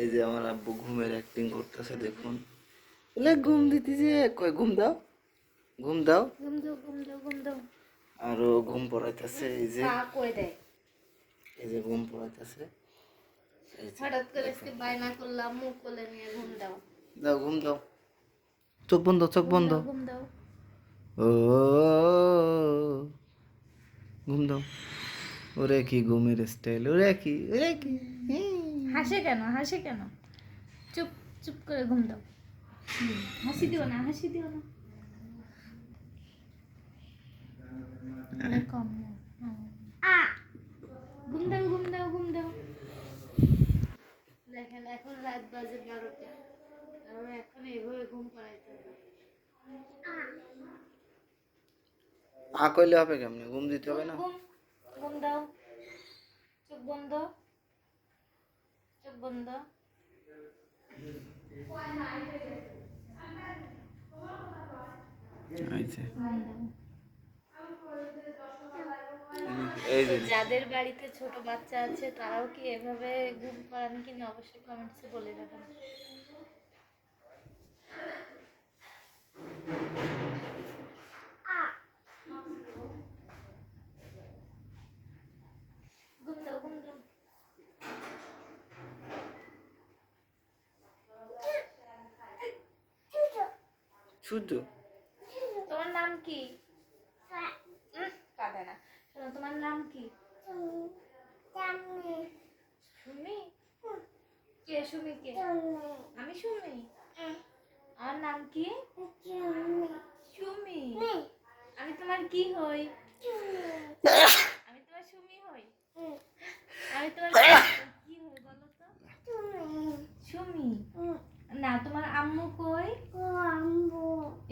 এই যে আমার আব্বু ঘুমের অ্যাক্টিং করতেছে দেখুন। বলে ঘুম দিতেছে। কয় ঘুম দাও? ঘুম দাও? ঘুম দাও ঘুম দাও ঘুম দাও। আরও ঘুম পড়াইতেছে এই যে। পা করে দেয়? এই যে ঘুম পড়াইতেছে। হঠাৎ করে আজকে বায়না করলাম মুখ কোলে নিয়ে ঘুম দাও। দাও ঘুম দাও। চোখ বন্ধ চোখ বন্ধ। ঘুম দাও। ও ঘুম দাও। ওরে কি ঘুমের স্টাইল ওরে কি ওরে কি হাসে কেন? হাসে কেন? চুপ চুপ করে ঘুম দাও। হাসি দিও না হাসি দিও না। কম ঘুম দাও ঘুম দাও ঘুম দাও। দেখেন এখন রাত বাজে বারোটা। এখন এইভাবে ঘুম পাড়াইতে হবে। আ কইলে হবে কেমনে? ঘুম দিতে হবে না? ঘুম ঘুম দাও। চোখ বন্ধ। চোখ বন্ধ যাদের বাড়িতে ছোট বাচ্চা আছে তারাও কি এভাবে ঘুম পাড়ান কিনা? অবশ্যই কমেন্টসে বলে দেবেন ঘুম দাও ঘুম দাও সূর্য তোমার নাম কি? কাঁদে না। শোনো, তোমার নাম কি? সুমি? কে সুমি কে? আমি সুমি। আমার নাম কি? সুমি। আমি তোমার কি হই? আমি তোমার সুমি হই। আমি তোমার কি হই বলো তো? সুমি। না, তোমার আম্মু কই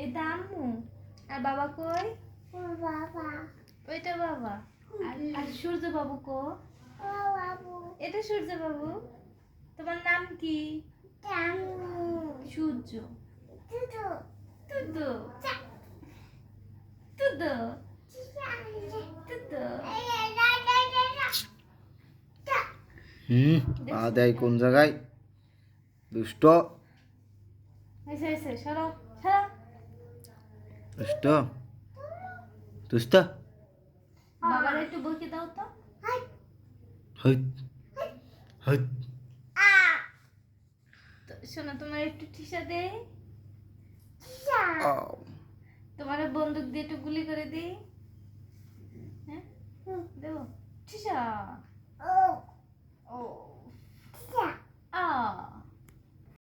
এটা আম্মু আর বাবা কই? বাবা। ওইটা বাবা। আর সূর্য বাবু কো? এটা সূর্য বাবু তোমার নাম কি? সূর্য। তুদু তুদু হুম পা দেয় কোন জায়গায়? দুষ্ট। এসে এসে সরো সরো। দুষ্ট। দুষ্ট? বাবার একটু বকে দাও তো। শোনো তোমার একটু ঠিসা দে। তোমার বন্দুক দিয়ে একটু গুলি করে দিই হ্যাঁ? দেবো। ঠিসা